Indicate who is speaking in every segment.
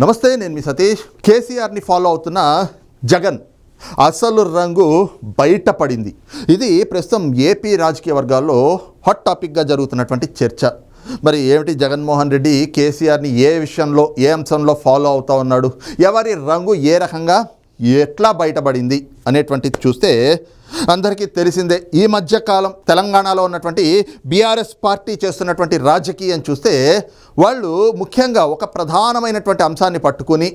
Speaker 1: నమస్తే నేను మీ సతీష్. కేసీఆర్ని ఫాలో అవుతున్న జగన్. అసలు రంగు బయటపడింది. ఇది ప్రస్తుతం ఏపీ రాజకీయ వర్గాల్లో హాట్ టాపిక్గా జరుగుతున్నటువంటి చర్చ. మరి ఏమిటి జగన్మోహన్ రెడ్డి కేసీఆర్ని ఏ విషయంలో ఏ అంశంలో ఫాలో అవుతా ఉన్నాడు? ఎవరి రంగు ఏ రకంగా ఎట్లా బయటపడింది అనేటువంటిది చూస్తే అందరికీ తెలిసిందే ఈ మధ్యకాలం తెలంగాణలో ఉన్నటువంటి బీఆర్ఎస్ పార్టీ చేస్తున్నటువంటి రాజకీయం చూస్తే వాళ్ళు ముఖ్యంగా ఒక ప్రధానమైనటువంటి అంశాన్ని పట్టుకుని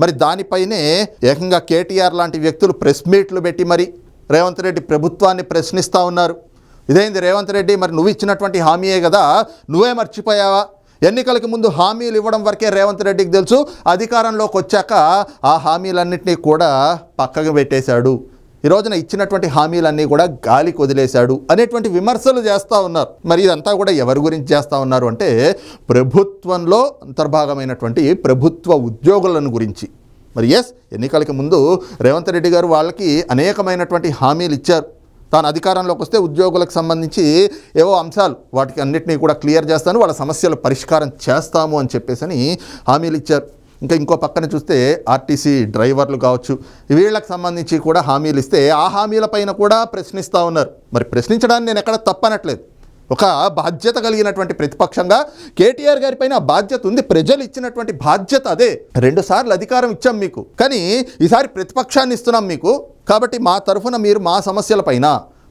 Speaker 1: మరి దానిపైనే ఏకంగా కేటీఆర్ లాంటి వ్యక్తులు ప్రెస్ మీట్లు పెట్టి మరి రేవంత్ రెడ్డి ప్రభుత్వాన్ని ప్రశ్నిస్తూ ఉన్నారు. ఇదేంది రేవంత్ రెడ్డి మరి నువ్వు ఇచ్చినటువంటి హామీయే కదా నువ్వే మర్చిపోయావా? ఎన్నికలకు ముందు హామీలు ఇవ్వడం వరకే రేవంత్ రెడ్డికి తెలుసు అధికారంలోకి వచ్చాక ఆ హామీలన్నింటినీ కూడా పక్కకు పెట్టేశాడు. ఈ రోజున ఇచ్చినటువంటి హామీలన్నీ కూడా గాలికి వదిలేశాడు అనేటువంటి విమర్శలు చేస్తూ ఉన్నారు. మరి ఇదంతా కూడా ఎవరి గురించి చేస్తూ ఉన్నారు అంటే ప్రభుత్వంలో అంతర్భాగమైనటువంటి ప్రభుత్వ ఉద్యోగులను గురించి. మరి ఎస్ ఎన్నికలకి ముందు రేవంత్ రెడ్డి గారు వాళ్ళకి అనేకమైనటువంటి హామీలు ఇచ్చారు. తాను అధికారంలోకి వస్తే ఉద్యోగులకు సంబంధించి ఏవో అంశాలు వాటికి అన్నింటినీ కూడా క్లియర్ చేస్తాను వాళ్ళ సమస్యల పరిష్కారం చేస్తాము అని చెప్పేసి హామీలు ఇచ్చారు. ఇంకా ఇంకో పక్కన చూస్తే ఆర్టీసీ డ్రైవర్లు కావచ్చు వీళ్ళకి సంబంధించి కూడా హామీలు ఇస్తే ఆ హామీలపైన కూడా ప్రశ్నిస్తూ ఉన్నారు. మరి ప్రశ్నించడానికి నేను ఎక్కడ తప్పనట్లేదు. ఒక బాధ్యత కలిగినటువంటి ప్రతిపక్షంగా కేటీఆర్ గారి పైన బాధ్యత ఉంది ప్రజలు ఇచ్చినటువంటి బాధ్యత అదే. రెండు సార్లు అధికారం ఇచ్చాం మీకు కానీ ఈసారి ప్రతిపక్షాన్ని ఇస్తున్నాం మీకు. కాబట్టి మా తరఫున మీరు మా సమస్యలపైన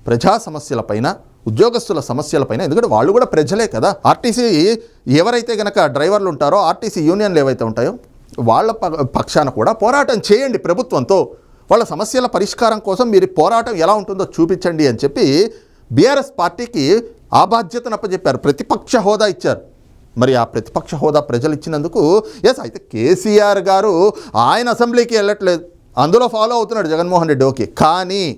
Speaker 1: ప్రజా సమస్యలపైన ఉద్యోగస్తుల సమస్యలపైన ఎందుకంటే వాళ్ళు కూడా ప్రజలే కదా. ఆర్టీసీ ఎవరైతే గనక డ్రైవర్లు ఉంటారో ఆర్టీసీ యూనియన్లు ఏవైతే ఉంటాయో వాళ్ళ ప- పక్షాన కూడా పోరాటం చేయండి ప్రభుత్వంతో. వాళ్ళ సమస్యల పరిష్కారం కోసం మీరు పోరాటం ఎలా ఉంటుందో చూపించండి అని చెప్పి బీఆర్ఎస్ పార్టీకి ఆ బాధ్యతను అప్పచెప్పారు ప్రతిపక్ష హోదా ఇచ్చారు. మరి ఆ ప్రతిపక్ష హోదా ప్రజలు ఇచ్చినందుకు ఎస్ అయితే కేసీఆర్ గారు ఆయన అసెంబ్లీకి వెళ్ళట్లేదు. అందులో ఫాలో అవుతున్నాడు జగన్మోహన్ రెడ్డి. ఓకే. కానీ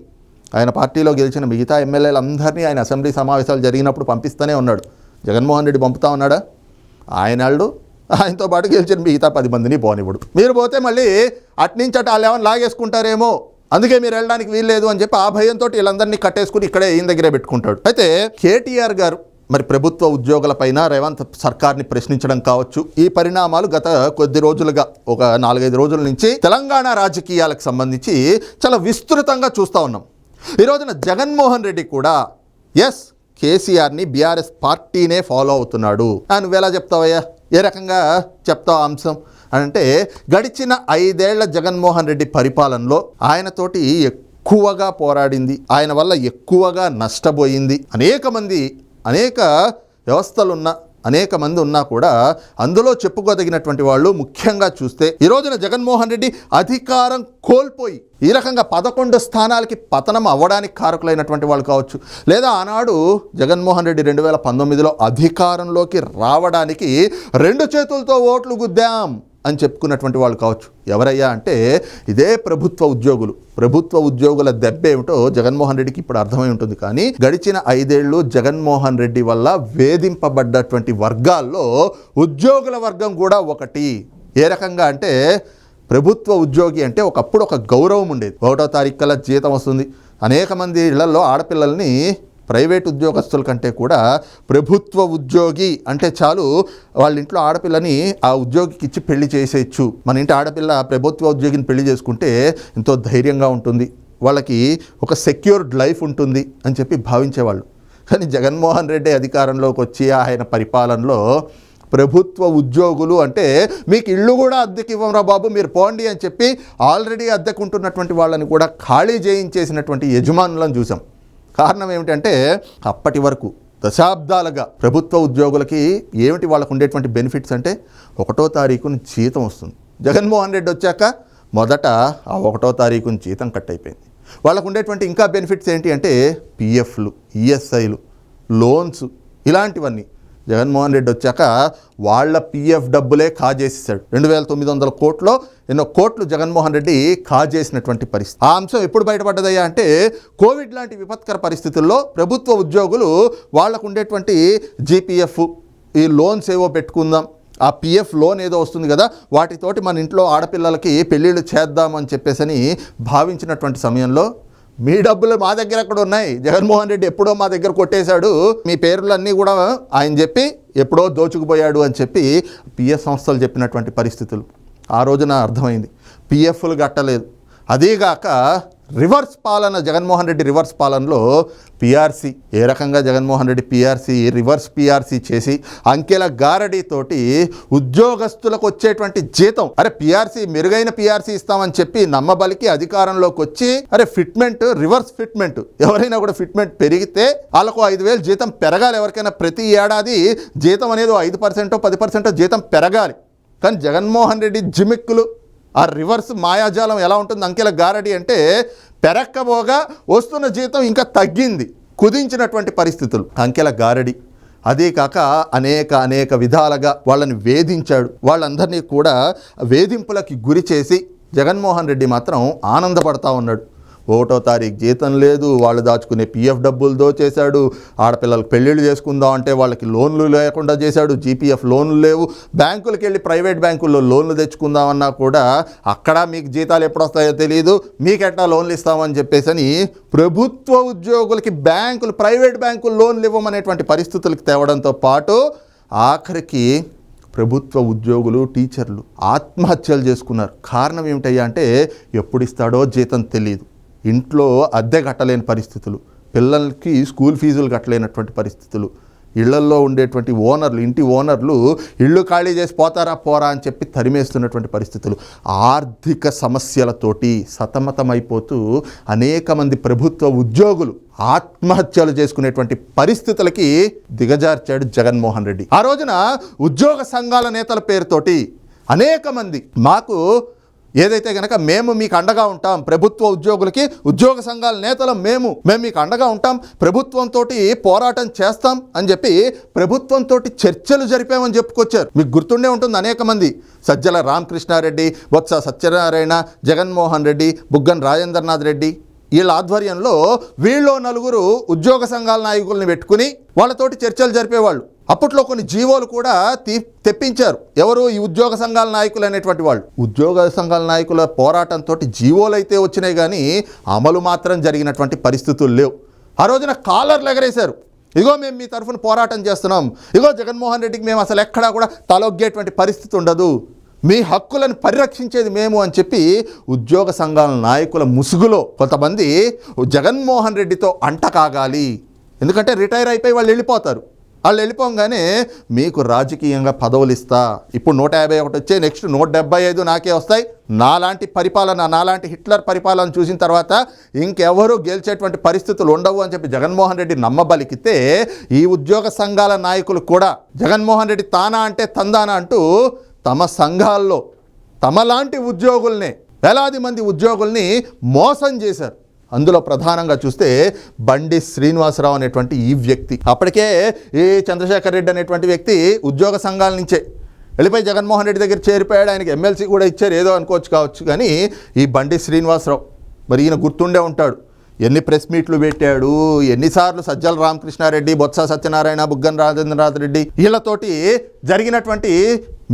Speaker 1: ఆయన పార్టీలో గెలిచిన మిగతా ఎమ్మెల్యేలందరినీ ఆయన అసెంబ్లీ సమావేశాలు జరిగినప్పుడు పంపిస్తూనే ఉన్నాడు. జగన్మోహన్ రెడ్డి పంపుతా ఉన్నాడా? ఆయన వాళ్ళు ఆయనతో పాటు గెలిచిన మిగతా పది మందిని పోనివ్వడు. మీరు పోతే మళ్ళీ అట్నుంచి అటు వాళ్ళు ఏమైనా లాగేసుకుంటారేమో. అందుకే మీరు వెళ్ళడానికి వీల్లేదు అని చెప్పి ఆ భయంతో వీళ్ళందరినీ కట్టేసుకుని ఇక్కడే ఈయన దగ్గరే పెట్టుకుంటాడు. అయితే కేటీఆర్ గారు మరి ప్రభుత్వ ఉద్యోగులపైన రేవంత్ సర్కార్ని ప్రశ్నించడం కావచ్చు. ఈ పరిణామాలు గత కొద్ది రోజులుగా ఒక నాలుగైదు రోజుల నుంచి తెలంగాణ రాజకీయాలకు సంబంధించి చాలా విస్తృతంగా చూస్తూ ఉన్నాం. ఈ రోజున జగన్మోహన్ రెడ్డి కూడా ఎస్ కేసీఆర్ని బీఆర్ఎస్ పార్టీనే ఫాలో అవుతున్నాడు. నువ్వు నువ్వెలా చెప్తావయ్యా? ఏ రకంగా చెప్తావు అంశం అంటే గడిచిన ఐదేళ్ళ జగన్మోహన్ రెడ్డి పరిపాలనలో ఆయనతోటి ఎక్కువగా పోరాడింది. ఆయన వల్ల ఎక్కువగా నష్టపోయింది. అనేక మంది అనేక వ్యవస్థలున్న అనేక మంది ఉన్నా కూడా అందులో చెప్పుకోదగినటువంటి వాళ్ళు ముఖ్యంగా చూస్తే ఈ రోజున జగన్మోహన్ రెడ్డి అధికారం కోల్పోయి ఈ రకంగా పదకొండు స్థానాలకి పతనం అవ్వడానికి కారకులైనటువంటి వాళ్ళు కావచ్చు. లేదా ఆనాడు జగన్మోహన్ రెడ్డి రెండు వేల పంతొమ్మిదిలో అధికారంలోకి రావడానికి రెండు చేతులతో ఓట్లు గుద్దాం. అని చెప్పుకున్నటువంటి వాళ్ళు కావచ్చు. ఎవరయ్యా అంటే ఇదే ప్రభుత్వ ఉద్యోగులు. ప్రభుత్వ ఉద్యోగుల దెబ్బ ఏమిటో జగన్మోహన్ రెడ్డికి ఇప్పుడు అర్థమై ఉంటుంది. కానీ గడిచిన ఐదేళ్ళు జగన్మోహన్ రెడ్డి వల్ల వేధింపబడ్డటువంటి వర్గాల్లో ఉద్యోగుల వర్గం కూడా ఒకటి. ఏ రకంగా అంటే ప్రభుత్వ ఉద్యోగి అంటే ఒకప్పుడు ఒక గౌరవం ఉండేది. ఒకటో తారీఖు కల్లా జీతం వస్తుంది. అనేక మంది ఇళ్ళలో ఆడపిల్లల్ని ప్రైవేట్ ఉద్యోగస్తుల కంటే కూడా ప్రభుత్వ ఉద్యోగి అంటే చాలు వాళ్ళ ఇంట్లో ఆడపిల్లని ఆ ఉద్యోగికి ఇచ్చి పెళ్ళి చేసేయచ్చు. మన ఇంటి ఆడపిల్ల ప్రభుత్వ ఉద్యోగిని పెళ్ళి చేసుకుంటే ఎంతో ధైర్యంగా ఉంటుంది. వాళ్ళకి ఒక సెక్యూర్డ్ లైఫ్ ఉంటుంది అని చెప్పి భావించేవాళ్ళు. కానీ జగన్మోహన్ రెడ్డి అధికారంలోకి వచ్చి ఆయన పరిపాలనలో ప్రభుత్వ ఉద్యోగులు అంటే మీకు ఇల్లు కూడా అద్దెకి ఇవ్వరా బాబు మీరు పోండి అని చెప్పి ఆల్రెడీ అద్దెకుంటున్నటువంటి వాళ్ళని కూడా ఖాళీ చేయించేసినటువంటి యజమానులను చూసాం. కారణం ఏమిటంటే అప్పటి వరకు దశాబ్దాలుగా ప్రభుత్వ ఉద్యోగులకి ఏమిటి వాళ్ళకు ఉండేటువంటి బెనిఫిట్స్ అంటే ఒకటో తారీఖున జీతం వస్తుంది. జగన్మోహన్ రెడ్డి వచ్చాక మొదట ఆ ఒకటో తారీఖున జీతం కట్ అయిపోయింది. వాళ్ళకు ఉండేటువంటి ఇంకా బెనిఫిట్స్ ఏంటి అంటే పిఎఫ్లు ఈఎస్ఐలు లోన్స్ ఇలాంటివన్నీ. జగన్మోహన్ రెడ్డి వచ్చాక వాళ్ళ పిఎఫ్ డబ్బులే కాజేసేసాడు రెండు వేల తొమ్మిది వందల కోట్లో ఎన్నో కోట్లు జగన్మోహన్ రెడ్డి కాజేసినటువంటి పరిస్థితి. ఆ అంశం ఎప్పుడు బయటపడ్డదయ్యా అంటే కోవిడ్ లాంటి విపత్కర పరిస్థితుల్లో ప్రభుత్వ ఉద్యోగులు వాళ్ళకు ఉండేటువంటి జీపీఎఫ్ ఈ లోన్స్ ఏవో పెట్టుకుందాం. ఆ పిఎఫ్ లోన్ ఏదో వస్తుంది కదా వాటితోటి మన ఇంట్లో ఆడపిల్లలకి పెళ్ళిళ్ళు చేద్దామని చెప్పేసని భావించినటువంటి సమయంలో మీ డబ్బులు మా దగ్గర ఎక్కడ ఉన్నాయి. జగన్మోహన్ రెడ్డి ఎప్పుడో మా దగ్గర కొట్టేశాడు. మీ పేర్లన్నీ కూడా ఆయన చెప్పి ఎప్పుడో దోచుకుపోయాడు అని చెప్పి పిఎస్ సంస్థలు చెప్పినటువంటి పరిస్థితులు. ఆ రోజున అర్థమైంది. పిఎఫ్లు కట్టలేదు. అదీగాక రివర్స్ పాలన జగన్మోహన్ రెడ్డి రివర్స్ పాలనలో పిఆర్సీ ఏ రకంగా Jaganmohan Reddy PRC reverse PRC చేసి అంకెల గారడీతోటి ఉద్యోగస్తులకు వచ్చేటువంటి జీతం. అరే పిఆర్సీ మెరుగైన పిఆర్సీ ఇస్తామని చెప్పి నమ్మబలికి అధికారంలోకి వచ్చి అరే ఫిట్మెంట్ రివర్స్ ఫిట్మెంట్. ఎవరైనా కూడా ఫిట్మెంట్ పెరిగితే వాళ్ళకు ఐదు వేలు జీతం పెరగాలి ఎవరికైనా ప్రతి ఏడాది. జీతం అనేది ఐదు పర్సెంటో పది పర్సెంటో జీతం పెరగాలి. కానీ జగన్మోహన్ రెడ్డి జిమిక్కులు ఆ రివర్స్ మాయాజాలం ఎలా ఉంటుంది? అంకెల గారడి అంటే పెరక్కబోగా వస్తున్న జీతం ఇంకా తగ్గింది కుదించినటువంటి పరిస్థితులు. అంకెల గారడి. అదే కాక అనేక అనేక విధాలుగా వాళ్ళని వేధించాడు. వాళ్ళందరినీ కూడా వేధింపులకి గురి చేసి జగన్మోహన్ రెడ్డి మాత్రం ఆనందపడతా ఉన్నాడు. ఒకటో తారీఖు జీతం లేదు వాళ్ళు దాచుకునే పిఎఫ్ డబ్బులు దోచేశాడు ఆడపిల్లలకు పెళ్ళిళ్ళు చేసుకుందాం అంటే వాళ్ళకి లోన్లు లేకుండా చేశాడు జీపీఎఫ్ లోన్లు లేవు. బ్యాంకులకు వెళ్ళి ప్రైవేట్ బ్యాంకుల్లో లోన్లు తెచ్చుకుందామన్నా కూడా అక్కడ మీకు జీతాలు ఎప్పుడు వస్తాయో తెలియదు మీకు ఎట్లా లోన్లు ఇస్తామని చెప్పేసి అని ప్రభుత్వ ఉద్యోగులకి బ్యాంకులు ప్రైవేట్ బ్యాంకులు లోన్లు ఇవ్వమనేటువంటి పరిస్థితులకు తేవడంతో పాటు ఆఖరికి ప్రభుత్వ ఉద్యోగులు టీచర్లు ఆత్మహత్యలు చేసుకున్నారు. కారణం ఏమిటయ్యా అంటే ఎప్పుడు ఇస్తాడో జీతం తెలియదు ఇంట్లో అద్దె కట్టలేని పరిస్థితులు పిల్లలకి స్కూల్ ఫీజులు కట్టలేనటువంటి పరిస్థితులు ఇళ్ళల్లో ఉండేటువంటి ఓనర్లు ఇంటి ఓనర్లు ఇళ్ళు ఖాళీ చేసి పోతారా పోరా అని చెప్పి తరిమేస్తున్నటువంటి పరిస్థితులు. ఆర్థిక సమస్యలతోటి సతమతమైపోతూ అనేక మంది ప్రభుత్వ ఉద్యోగులు ఆత్మహత్యలు చేసుకునేటువంటి పరిస్థితులకి దిగజార్చాడు జగన్మోహన్ రెడ్డి. ఆ రోజున ఉద్యోగ సంఘాల నేతల పేరుతోటి అనేక మంది మాకు ఏదైతే గనక మేము మీకు అండగా ఉంటాం ప్రభుత్వ ఉద్యోగులకి ఉద్యోగ సంఘాల నేతలు మేము మేము మీకు అండగా ఉంటాం ప్రభుత్వంతో పోరాటం చేస్తాం అని చెప్పి ప్రభుత్వంతో చర్చలు జరిపామని చెప్పుకొచ్చారు. మీకు గుర్తుండే ఉంటుంది అనేక మంది. సజ్జల రామకృష్ణారెడ్డి బొత్స సత్యనారాయణ జగన్మోహన్ రెడ్డి బుగ్గన్ రాజేంద్రనాథ్ రెడ్డి వీళ్ళ ఆధ్వర్యంలో వీళ్ళు నలుగురు ఉద్యోగ సంఘాల నాయకుల్ని పెట్టుకుని వాళ్ళతోటి చర్చలు జరిపేవాళ్ళు. అప్పట్లో కొన్ని జీవోలు కూడా తీ తెప్పించారు. ఎవరు? ఈ ఉద్యోగ సంఘాల నాయకులు అనేటువంటి వాళ్ళు. ఉద్యోగ సంఘాల నాయకుల పోరాటంతో జీవోలు అయితే వచ్చినాయి కానీ అమలు మాత్రం జరిగినటువంటి పరిస్థితులు లేవు. ఆ రోజున కాలర్లు ఎగరేశారు. ఇగో మేము మీ తరఫున పోరాటం చేస్తున్నాం. ఇగో జగన్మోహన్ రెడ్డికి మేము అసలు ఎక్కడా కూడా తలొగ్గేటువంటి పరిస్థితి ఉండదు. మీ హక్కులను పరిరక్షించేది మేము అని చెప్పి ఉద్యోగ సంఘాల నాయకుల ముసుగులో కొంతమంది జగన్మోహన్ రెడ్డితో అంట కాగాలి ఎందుకంటే రిటైర్ అయిపోయి వాళ్ళు వెళ్ళిపోతారు. వాళ్ళు వెళ్ళిపోగానే మీకు రాజకీయంగా పదవులు ఇస్తా ఇప్పుడు నూట యాభై ఒకటి వచ్చే నెక్స్ట్ నూట డెబ్బై ఐదు నాకే వస్తాయి. నాలాంటి పరిపాలన నాలాంటి హిట్లర్ పరిపాలన చూసిన తర్వాత ఇంకెవరూ గెలిచేటువంటి పరిస్థితులు ఉండవు అని చెప్పి జగన్మోహన్ రెడ్డి నమ్మబలికితే ఈ ఉద్యోగ సంఘాల నాయకులు కూడా జగన్మోహన్ రెడ్డి తానా అంటే తందానా అంటూ తమ సంఘాల్లో తమలాంటి ఉద్యోగుల్ని వేలాది మంది ఉద్యోగుల్ని మోసం చేశారు. అందులో ప్రధానంగా చూస్తే బండి శ్రీనివాసరావు అనేటువంటి ఈ వ్యక్తి. అప్పటికే ఈ చంద్రశేఖర్ రెడ్డి అనేటువంటి వ్యక్తి ఉద్యోగ సంఘాల నుంచే వెళ్ళిపోయి జగన్మోహన్ రెడ్డి దగ్గర చేరిపోయాడు. ఆయనకి ఎమ్మెల్సీ కూడా ఇచ్చారు. ఏదో అనుకోవచ్చు కావచ్చు. కానీ ఈ బండి శ్రీనివాసరావు మరి ఈయన గుర్తుండే ఉంటాడు. ఎన్ని ప్రెస్ మీట్లు పెట్టాడు ఎన్నిసార్లు సజ్జల రామకృష్ణారెడ్డి బొత్స సత్యనారాయణ బుగ్గన రాజేంద్రనాథ్ రెడ్డి వీళ్ళతోటి జరిగినటువంటి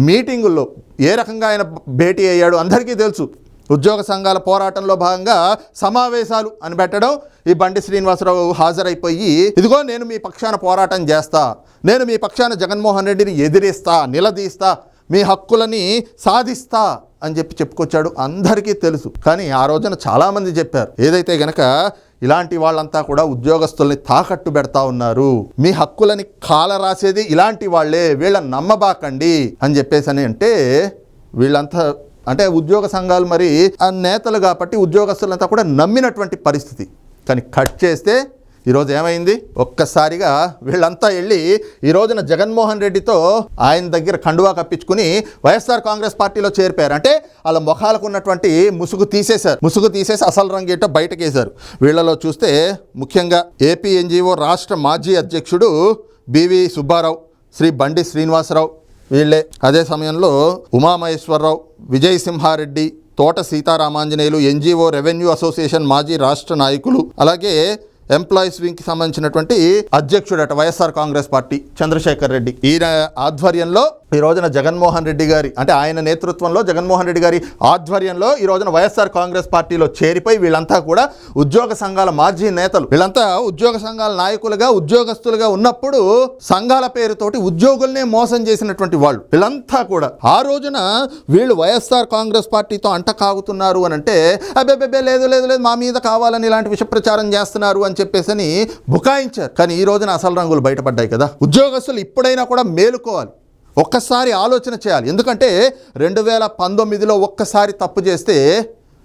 Speaker 1: మీటింగుల్లో ఏ రకంగా ఆయన భేటీ అయ్యాడు? అందరికీ తెలుసు. ఉద్యోగ సంఘాల పోరాటంలో భాగంగా సమావేశాలు అని పెట్టడం ఈ బండి శ్రీనివాసరావు హాజరైపోయి ఇదిగో నేను మీ పక్షాన పోరాటం చేస్తా నేను మీ పక్షాన జగన్మోహన్ రెడ్డిని ఎదిరిస్తా నిలదీస్తా మీ హక్కులని సాధిస్తా అని చెప్పి చెప్పుకొచ్చాడు. అందరికీ తెలుసు. కానీ ఆ రోజున చాలామంది చెప్పారు ఏదైతే గనక ఇలాంటి వాళ్ళంతా కూడా ఉద్యోగస్తుల్ని తాకట్టు పెడతా ఉన్నారు మీ హక్కులని కాల రాసేది ఇలాంటి వాళ్ళే వీళ్ళని నమ్మబాకండి అని చెప్పేసి అని అంటే వీళ్ళంతా అంటే ఉద్యోగ సంఘాలు మరి ఆ నేతలు కాబట్టి ఉద్యోగస్తులంతా కూడా నమ్మినటువంటి పరిస్థితి. కానీ కట్ చేస్తే ఈరోజు ఏమైంది? ఒక్కసారిగా వీళ్ళంతా వెళ్ళి ఈ రోజున జగన్మోహన్ రెడ్డితో ఆయన దగ్గర కండువా కప్పించుకుని వైఎస్ఆర్ కాంగ్రెస్ పార్టీలో చేరిపోయారు. అంటే వాళ్ళ ముఖాలకు ఉన్నటువంటి ముసుగు తీసేశారు. ముసుగు తీసేసి అసలు రంగేటో బయటకేశారు. వీళ్ళలో చూస్తే ముఖ్యంగా ఏపీ ఎన్జిఓ రాష్ట్ర మాజీ అధ్యక్షుడు బివి సుబ్బారావు శ్రీ బండి శ్రీనివాసరావు వీళ్ళే. అదే సమయంలో ఉమామహేశ్వరరావు విజయ్ సింహారెడ్డి తోట సీతారామాంజనేయులు ఎన్జిఓ రెవెన్యూ అసోసియేషన్ మాజీ రాష్ట్ర నాయకులు అలాగే ఎంప్లాయీస్ వింగ్కి సంబంధించినటువంటి అధ్యక్షుడట వైఎస్ఆర్ కాంగ్రెస్ పార్టీ చంద్రశేఖర్ రెడ్డి. ఈయన ఆధ్వర్యంలో ఈ రోజున జగన్మోహన్ రెడ్డి గారి అంటే ఆయన నేతృత్వంలో జగన్మోహన్ రెడ్డి గారి ఆధ్వర్యంలో ఈ రోజున వైఎస్ఆర్ కాంగ్రెస్ పార్టీలో చేరిపోయి వీళ్ళంతా కూడా ఉద్యోగ సంఘాల మాజీ నేతలు. వీళ్ళంతా ఉద్యోగ సంఘాల నాయకులుగా ఉద్యోగస్తులుగా ఉన్నప్పుడు సంఘాల పేరుతోటి ఉద్యోగుల్నే మోసం చేసినటువంటి వాళ్ళు. వీళ్ళంతా కూడా ఆ రోజున వీళ్ళు వైఎస్ఆర్ కాంగ్రెస్ పార్టీతో అంట కాగుతున్నారు అని అంటే అబ్బే లేదు లేదు లేదు మా మీద కావాలని ఇలాంటి విష ప్రచారం చేస్తున్నారు అని చెప్పేసి అని బుకాయించారు. కానీ ఈ రోజున అసలు రంగులు బయటపడ్డాయి కదా. ఉద్యోగస్తులు ఇప్పుడైనా కూడా మేలుకోవాలి. ఒక్కసారి ఆలోచన చేయాలి. ఎందుకంటే రెండు వేల పంతొమ్మిదిలో ఒక్కసారి తప్పు చేస్తే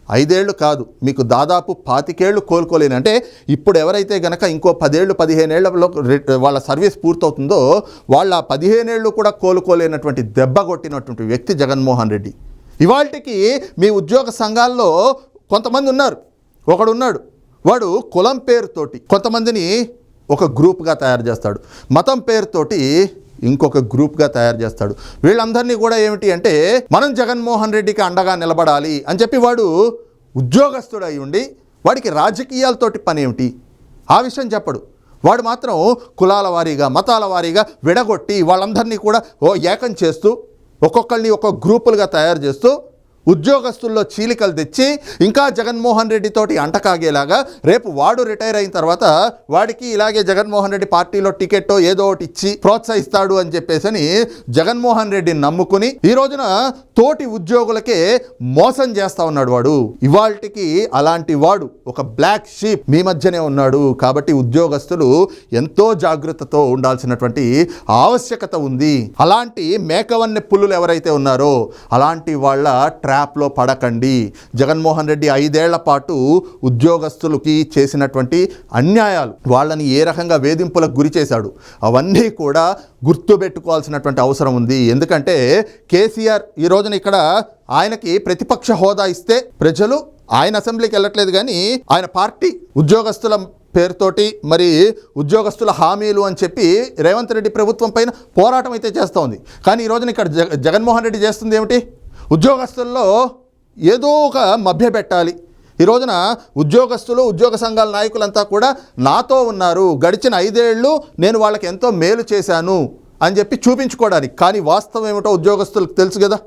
Speaker 1: ఐదేళ్ళు కాదు. మీకు దాదాపు పాతికేళ్ళు కోలుకోలేని. అంటే ఇప్పుడు ఎవరైతే గనక ఇంకో పదేళ్ళు పదిహేనేళ్ళలో వాళ్ళ సర్వీస్ పూర్తవుతుందో వాళ్ళ పదిహేనేళ్ళు కూడా కోలుకోలేనటువంటి దెబ్బ కొట్టినటువంటి వ్యక్తి జగన్మోహన్ రెడ్డి. ఇవాళకి మీ ఉద్యోగ సంఘాల్లో కొంతమంది ఉన్నారు. ఒకడు ఉన్నాడు వాడు కులం పేరుతోటి కొంతమందిని ఒక గ్రూప్గా తయారు చేస్తాడు. మతం పేరుతోటి ఇంకొక గ్రూప్గా తయారు చేస్తాడు. వీళ్ళందరినీ కూడా ఏమిటి అంటే మనం జగన్మోహన్ రెడ్డికి అండగా నిలబడాలి అని చెప్పి వాడు ఉద్యోగస్తుడు అయి ఉండి వాడికి రాజకీయాలతోటి పని ఏమిటి? ఆ విషయం చెప్పడు. వాడు మాత్రం కులాల వారీగా మతాల వారీగా విడగొట్టి వాళ్ళందరినీ కూడా ఓ ఏకం చేస్తూ ఒక్కొక్కరిని ఒక్కొక్క గ్రూపులుగా తయారు చేస్తూ ఉద్యోగస్తుల్లో చీలికలు తెచ్చి ఇంకా జగన్మోహన్ రెడ్డితోటి అంటకాగేలాగా రేపు వాడు రిటైర్ అయిన తర్వాత వాడికి ఇలాగే జగన్మోహన్ రెడ్డి పార్టీలో టికెట్ ఏదో ఒకటి ఇచ్చి ప్రోత్సహిస్తాడు అని చెప్పేసి జగన్మోహన్ రెడ్డిని నమ్ముకుని ఈ రోజున తోటి ఉద్యోగులకే మోసం చేస్తా ఉన్నాడు వాడు. ఇవాళకి అలాంటి వాడు ఒక బ్లాక్ షీప్ మీ మధ్యనే ఉన్నాడు. కాబట్టి ఉద్యోగస్తులు ఎంతో జాగ్రత్తతో ఉండాల్సినటువంటి ఆవశ్యకత ఉంది. అలాంటి మేకవన్నె పుల్లులు ఎవరైతే ఉన్నారో అలాంటి వాళ్ళ ట్రాప్లో పడకండి. జగన్మోహన్ రెడ్డి ఐదేళ్ళ పాటు ఉద్యోగస్తులకి చేసినటువంటి అన్యాయాలు వాళ్ళని ఏ రకంగా వేధింపులకు గురి చేశాడు అవన్నీ కూడా గుర్తుపెట్టుకోవాల్సినటువంటి అవసరం ఉంది. ఎందుకంటే కేసీఆర్ ఈ రోజున ఇక్కడ ఆయనకి ప్రతిపక్ష హోదా ఇస్తే ప్రజలు ఆయన అసెంబ్లీకి వెళ్ళట్లేదు కానీ ఆయన పార్టీ ఉద్యోగస్తుల పేరుతోటి మరి ఉద్యోగస్తుల హామీలు అని చెప్పి రేవంత్ రెడ్డి ప్రభుత్వం పైన పోరాటం అయితే చేస్తూ ఉంది కానీ ఈ రోజున ఇక్కడ జగ జగన్మోహన్ రెడ్డి చేస్తుంది ఏమిటి? ఉద్యోగస్తుల్లో ఏదో ఒక మభ్య పెట్టాలి. ఈ రోజున ఉద్యోగస్తులు ఉద్యోగ సంఘాల నాయకులంతా కూడా నాతో ఉన్నారు. గడిచిన ఐదేళ్ళు నేను వాళ్ళకి ఎంతో మేలు చేశాను అని చెప్పి చూపించుకోవడానికి. కానీ వాస్తవం ఏమిటో ఉద్యోగస్తులకు తెలుసు కదా.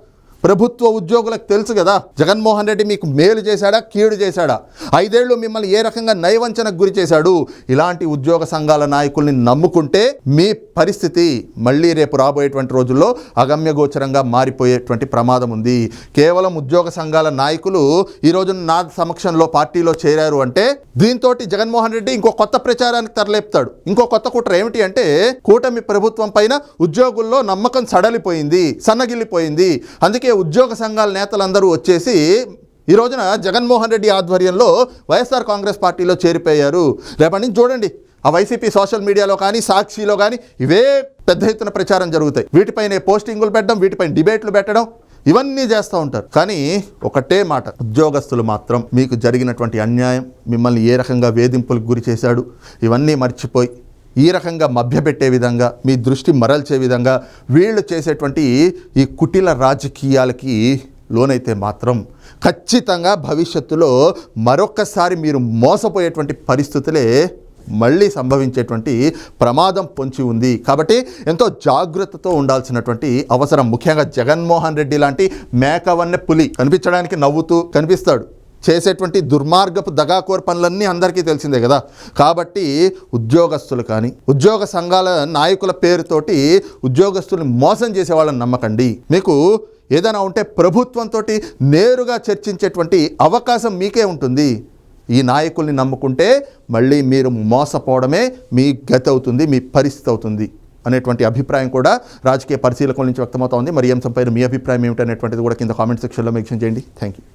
Speaker 1: ప్రభుత్వ ఉద్యోగులకు తెలుసు కదా. జగన్మోహన్ రెడ్డి మీకు మేలు చేశాడా? కీడు చేశాడా? ఐదేళ్ళు మిమ్మల్ని ఏ రకంగా నయవంచనకు గురి చేశాడు? ఇలాంటి ఉద్యోగ సంఘాల నాయకుల్ని నమ్ముకుంటే మీ పరిస్థితి మళ్ళీ రేపు రాబోయేటువంటి రోజుల్లో అగమ్యగోచరంగా మారిపోయేటువంటి ప్రమాదం ఉంది. కేవలం ఉద్యోగ సంఘాల నాయకులు ఈ నా సమక్షంలో పార్టీలో చేరారు అంటే దీంతో జగన్మోహన్ రెడ్డి ఇంకో కొత్త ప్రచారానికి తరలేపుతాడు. ఇంకో కొత్త కుట్ర ఏమిటి అంటే కూటమి ప్రభుత్వం పైన ఉద్యోగుల్లో నమ్మకం సడలిపోయింది సన్నగిల్లిపోయింది. అందుకే ఉద్యోగ సంఘాల నేతలందరూ వచ్చేసి ఈ రోజున జగన్మోహన్ రెడ్డి ఆధ్వర్యంలో వైఎస్ఆర్ కాంగ్రెస్ పార్టీలో చేరిపోయారు. రేపటి నుంచి చూడండి ఆ వైసీపీ సోషల్ మీడియాలో కానీ సాక్షిలో కానీ ఇవే పెద్ద ఎత్తున ప్రచారం జరుగుతాయి. వీటిపైనే పోస్టింగులు పెట్టడం వీటిపైన డిబేట్లు పెట్టడం ఇవన్నీ చేస్తూ ఉంటారు. కానీ ఒకటే మాట ఉద్యోగస్తులు మాత్రం మీకు జరిగినటువంటి అన్యాయం మిమ్మల్ని ఏ రకంగా వేధింపులకు గురి చేశాడు ఇవన్నీ మర్చిపోయి ఈ రకంగా మభ్యపెట్టే విధంగా మీ దృష్టి మరల్చే విధంగా వీళ్ళు చేసేటువంటి ఈ కుటిల రాజకీయాలకి లోనైతే మాత్రం ఖచ్చితంగా భవిష్యత్తులో మరొక్కసారి మీరు మోసపోయేటువంటి పరిస్థితులే మళ్ళీ సంభవించేటువంటి ప్రమాదం పొంచి ఉంది. కాబట్టి ఎంతో జాగ్రత్తతో ఉండాల్సినటువంటి అవసరం. ముఖ్యంగా జగన్మోహన్ రెడ్డి లాంటి మేకవన్నె పులి కనిపించడానికి నవ్వుతూ కనిపిస్తాడు. చేసేటువంటి దుర్మార్గపు దగాకోర్ పనులన్నీ అందరికీ తెలిసిందే కదా. కాబట్టి ఉద్యోగస్తులు కానీ ఉద్యోగ సంఘాల నాయకుల పేరుతోటి ఉద్యోగస్తుల్ని మోసం చేసే వాళ్ళని నమ్మకండి. మీకు ఏదైనా ఉంటే ప్రభుత్వంతో నేరుగా చర్చించేటువంటి అవకాశం మీకే ఉంటుంది. ఈ నాయకుల్ని నమ్ముకుంటే మళ్ళీ మీరు మోసపోవడమే మీ గతి అవుతుంది మీ పరిస్థితి అవుతుంది అనేటువంటి అభిప్రాయం కూడా రాజకీయ పరిశీలకుల నుంచి వ్యక్తమవుతోంది మరి ఏం సంపైన మీ అభిప్రాయం ఏమిటనేటువంటిది కూడా కింద కామెంట్ సెక్షన్లో మెన్షన్ చేయండి. Thank you